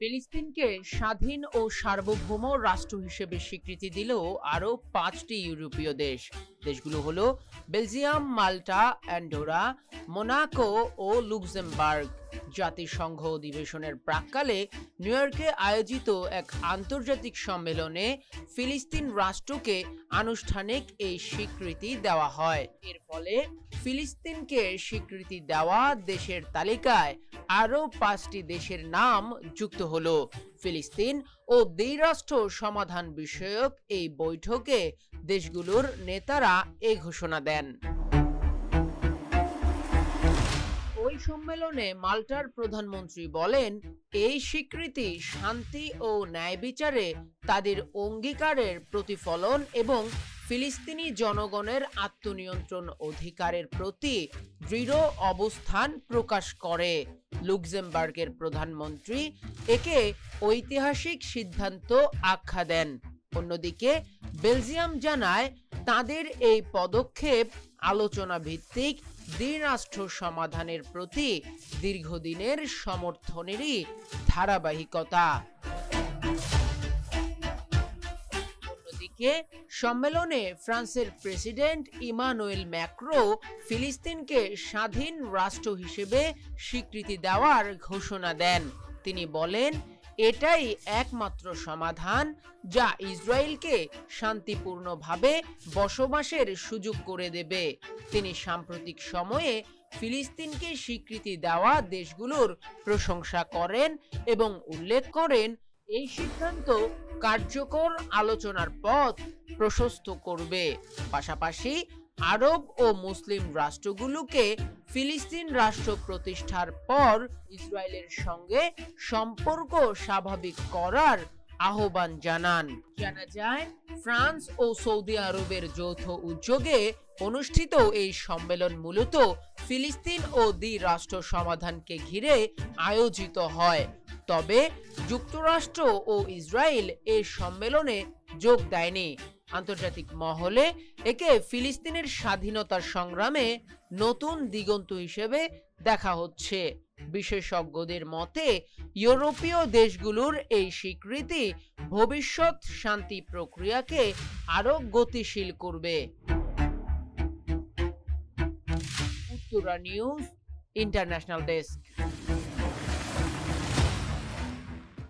ফিলিস্তিনকে স্বাধীন ও সার্বভৌম রাষ্ট্র হিসেবে স্বীকৃতি দিল আরও পাঁচটি ইউরোপীয় দেশ। দেশগুলো হলো বেলজিয়াম, মাল্টা, অ্যান্ডোরা, মোনাকো ও লুক্সেমবার্গ। জাতিসংঘ অধিবেশনের প্রাককালে নিউ ইয়র্কে আয়োজিত এক আন্তর্জাতিক সম্মেলনে ফিলিস্তিন রাষ্ট্রকে আনুষ্ঠানিক এই স্বীকৃতি দেওয়া হয়। এর ফলে ফিলিস্তিনকে স্বীকৃতি দেওয়া দেশের তালিকায় আরও পাঁচটি দেশের নাম যুক্ত হলো। ফিলিস্তিন ও দ্বিরাষ্ট্র সমাধান বিষয়ক এই বৈঠকে দেশগুলোর নেতারা এই ঘোষণা দেন। ওই সম্মেলনে মাল্টার প্রধানমন্ত্রী বলেন, এই স্বীকৃতি শান্তি ও ন্যায় বিচারে তাদের অঙ্গীকারের প্রতিফলন এবং ফিলিস্তিনি জনগণের আত্মনিয়ন্ত্রণ অধিকারের প্রতি দৃঢ় অবস্থান প্রকাশ করে। লুক্সেমবার্গের প্রধানমন্ত্রী একে ঐতিহাসিক সিদ্ধান্ত আখ্যা দেন। অন্যদিকে, বেলজিয়াম জানায়, তাদের এই পদক্ষেপ আলোচনা ভিত্তিক দ্বিরাষ্ট্র সমাধানের প্রতি দীর্ঘদিনের সমর্থনেরই ধারাবাহিকতা। সম্মেলনে ফ্রান্সের প্রেসিডেন্ট ইমানুয়েল ম্যাক্রো ফিলিস্তিনকে স্বাধীন রাষ্ট্র হিসেবে স্বীকৃতি দেওয়ার ঘোষণা দেন। তিনি বলেন এটাই একমাত্র সমাধান যা ইসরায়েলকে শান্তিপূর্ণভাবে বসবাসের সুযোগ করে দেবে। তিনি সাম্প্রতিক সময়ে ফিলিস্তিনকে স্বীকৃতি দেওয়া দেশগুলোর প্রশংসা করেন এবং উল্লেখ করেন, এই সিদ্ধান্ত কার্যকর আলোচনার পথ প্রশস্ত করবে। পাশাপাশি আরব ও মুসলিম রাষ্ট্রগুলোকে ফিলিস্তিন রাষ্ট্র প্রতিষ্ঠার পর ইসরায়েলের সঙ্গে সম্পর্ক স্বাভাবিক করার আহ্বান জানান। জানা যায়, ফ্রান্স ও সৌদি আরবের যৌথ উদ্যোগে অনুষ্ঠিত এই সম্মেলন মূলত ফিলিস্তিন ও দ্বি রাষ্ট্র সমাধানকে ঘিরে আয়োজিত হয়। তবে যুক্তরাষ্ট্র ও ইসরায়েল এই সম্মেলনে যোগ দেয়নি। আন্তর্জাতিক মহলে একে ফিলিস্তিনের স্বাধীনতার সংগ্রামে নতুন দিগন্ত হিসেবে দেখা হচ্ছে। বিশেষজ্ঞদের মতে, ইউরোপীয় দেশগুলোর এই স্বীকৃতি ভবিষ্যৎ শান্তি প্রক্রিয়াকে আরও গতিশীল করবে। Uttara news, international desk.